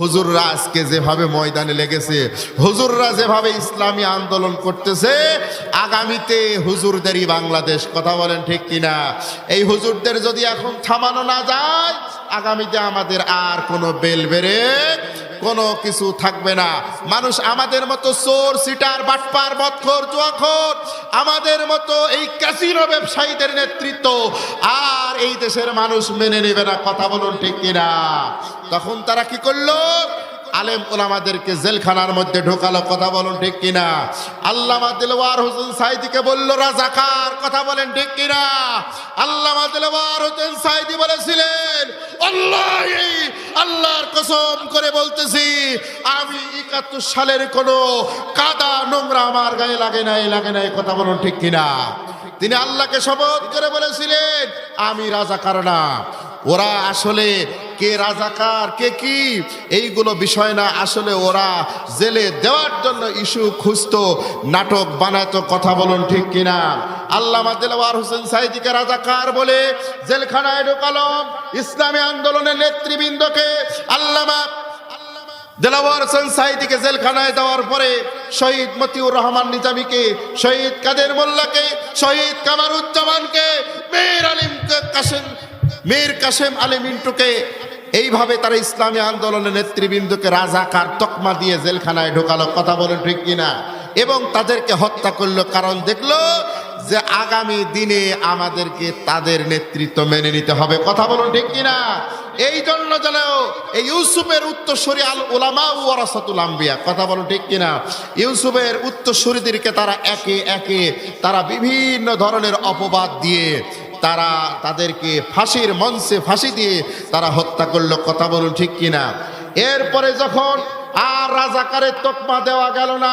হুজুররা আজকে যেভাবে ময়দানে লেগেছে, হুজুররা যেভাবে ইসলামী আন্দোলন করতেছে, আগামীতে হুজুরদেরই বাংলাদেশ, কথা বলেন ঠিক কিনা? এই হুজুরদের যদি এখন থামানো না যায়, আগামীতে আমাদের আর কোনো বেল বেড়ে কোনো কিছু থাকবে না। মানুষ আমাদের মতো চোর সিটার বাটপার বৎখর জুয়াখোর, আমাদের মতো এই ক্যাসিনো ব্যবসায়ীদের নেতৃত্ব আর এই দেশের মানুষ মেনে নেবে না, কথা বলুন ঠিক কিনা? তখন তারা কি করল? আলেম ওলামাদেরকে জেলখানার মধ্যে ঢোকালো, কথা বলুন ঠিক কিনা? আল্লামা দিলওয়ার হোসেন সাইদিকে বলল, রাজাকার, কথা বলেন ঠিক কিনা? আল্লামা দিলওয়ার হোসেন সাইদি বলেছিলেন আল্লাহ আল্লাহর কসম করে বলতেছি, আমি একাত্তর সালের কোনো কাদা নোংরা আমার গায়ে লাগে নাই লাগে নাই, কথা বলুন ঠিক কিনা? তিনি আল্লাহকে শপথ করে বলেছিলেন, আমি রাজাকার না। ওরা আসলে কে রাজাকার, কে কি, এইগুলো বিষয় না, আসলে ওরা জেলে দেওয়ার জন্য ইস্যু খুঁজতো, নাটক বানাতো, কথা বলুন ঠিক কিনা? আল্লামা দিলওয়ার হোসেন সাইদিকে রাজাকার বলে জেলখানায় ঢোকালো। ইসলামী আন্দোলনের নেতৃবৃন্দকে আল্লামা দেলাওয়ার হোসেন সাইদিকে জেলখানায় দেওয়ার পরে শহীদ মতিউর রহমান নিজামীকে, শহীদ কাদের মোল্লাকে, শহীদ কামারুজ্জামানকে, মীর আলিম কাসেম মীর কাসেম আলী মিন্টুকে এইভাবে তারা ইসলামী আন্দোলনের নেতৃবৃন্দকে রাজাকার তকমা দিয়ে জেলখানায় ঢোকালো। কথা বলেন ঠিক কিনা? এবং তাদেরকে হত্যা করল। কারণ দেখল যে আগামী দিনে আমাদেরকে তাদের নেতৃত্ব মেনে নিতে হবে। কথা বলুন ঠিক কিনা? এই জন্য যেন এই ইউসুফের উত্তরসূরি আল ওলামা ওয়ারাসাতুল আম্বিয়া, কথা বলুন ঠিক কিনা? ইউসুফের উত্তরসূরিদেরকে তারা একে একে, তারা বিভিন্ন ধরনের অপবাদ দিয়ে, তারা তাদেরকে ফাঁসির মঞ্চে ফাঁসি দিয়ে তারা হত্যা করল, কথা বলুন ঠিক কিনা? এরপরে যখন আর রাজাকারের তকমা দেওয়া গেল না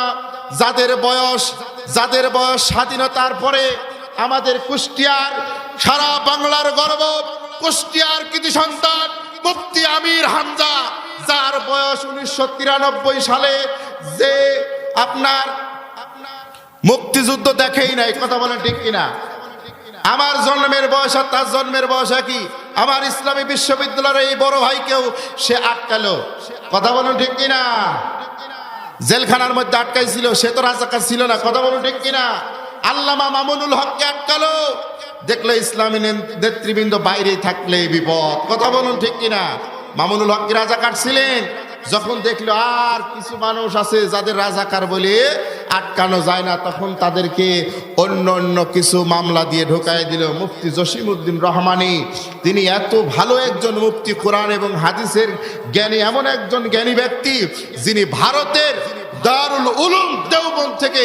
যাদের বয়স যাদের বয়স স্বাধীনতার পরে আমাদের কুষ্টিয়ার সারা বাংলার গর্ব, কুষ্টিয়ার কৃতি সন্তান, মুফতি আমির হামজা, যার বয়স উনিশশো তিরানব্বই সালে যে আপনার মুক্তিযুদ্ধ দেখেই নাই, কথা বলেন ঠিক কিনা? আমার জন্মের বয়স আর তার জন্মের বয়স কি আমার ইসলামী বিশ্ববিদ্যালয়ের এই বড় ভাইকেও সে আটকালো। কথা বলুন ঠিক কিনা? জেলখানার মধ্যে আটকাইছিল, সে তো রাজাকার ছিল না, কথা বলো ঠিক কিনা? আল্লামা মামুনুল হককে আটকালো। দেখল ইসলামী নেতৃবৃন্দ বাইরে থাকলে বিপদ, কথা বলুন ঠিক কিনা? মামুনুল হককে রাজাকার ছিলেন? যখন দেখল আর কিছু মানুষ আছে যাদের রাজাকার বলে আটকানো যায় না, তখন তাদেরকে অন্য অন্য কিছু মামলা দিয়ে ঢোকায় দিল মুফতি জসিমউদ্দিন রহমানি। তিনি এত ভালো একজন মুফতি কোরআন এবং হাদিসের জ্ঞানী, এমন একজন জ্ঞানী ব্যক্তি যিনি ভারতের দারুল উলুম দেওবন থেকে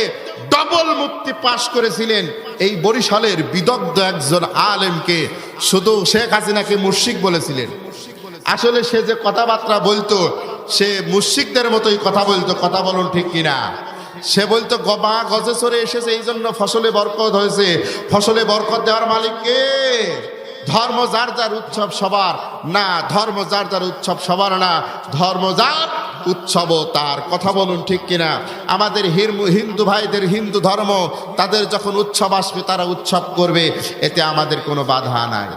ডবল মুক্তি পাশ করেছিলেন। এই বরিশালের বিদগ্ধ একজন আলেমকে শুধু শেখ হাসিনাকে মুর্শিক বলেছিলেন। আসলে সে যে কথাবার্তা বলতো, সে মুশিকদের মতোই কথা বলতো, কথা বলুন ঠিক কিনা? সে বলতো গবা গজে সরে এসেছে, এই জন্য ফসলে বরকত হয়েছে। ফসলে বরকত দেওয়ার মালিক কে? ধর্ম যার যার উৎসব সবার। না, ধর্ম যার যার উৎসব সবার না, ধর্ম যার উৎসব তার। কথা বলুন ঠিক কিনা? আমাদের হিরমু, হিন্দু ভাইদের হিন্দু ধর্ম, তাদের যখন উৎসব আসবে, তারা উৎসব করবে, এতে আমাদের কোনো বাধা নাই।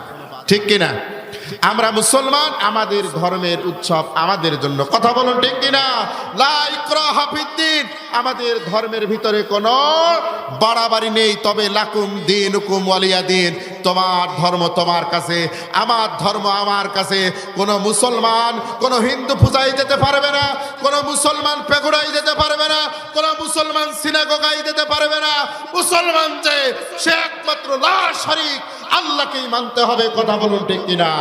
ঠিক কিনা? আমরা মুসলমান, আমাদের ধর্মের উৎসব আমাদের জন্য। কথা বলুন ঠিক কিনা? আমাদের ধর্মের ভিতরে কোনো বাড়াবাড়ি নেই। তবে লাকুম দিন হুকুম ওয়ালিয়া দিন। তোমার ধর্ম তোমার কাছে, আমার ধর্ম আমার কাছে। কোনো মুসলমান, কোনো হিন্দু পূজায় যেতে পারবে না, কোনো মুসলমান পেগুড়াই যেতে পারবে না, কোনো মুসলমান সিনাগোগাই যেতে পারবে না। মুসলমান যে সে একমাত্র লা শরিক আল্লাহকেই মানতে হবে কথা বলুন ঠিক কিনা?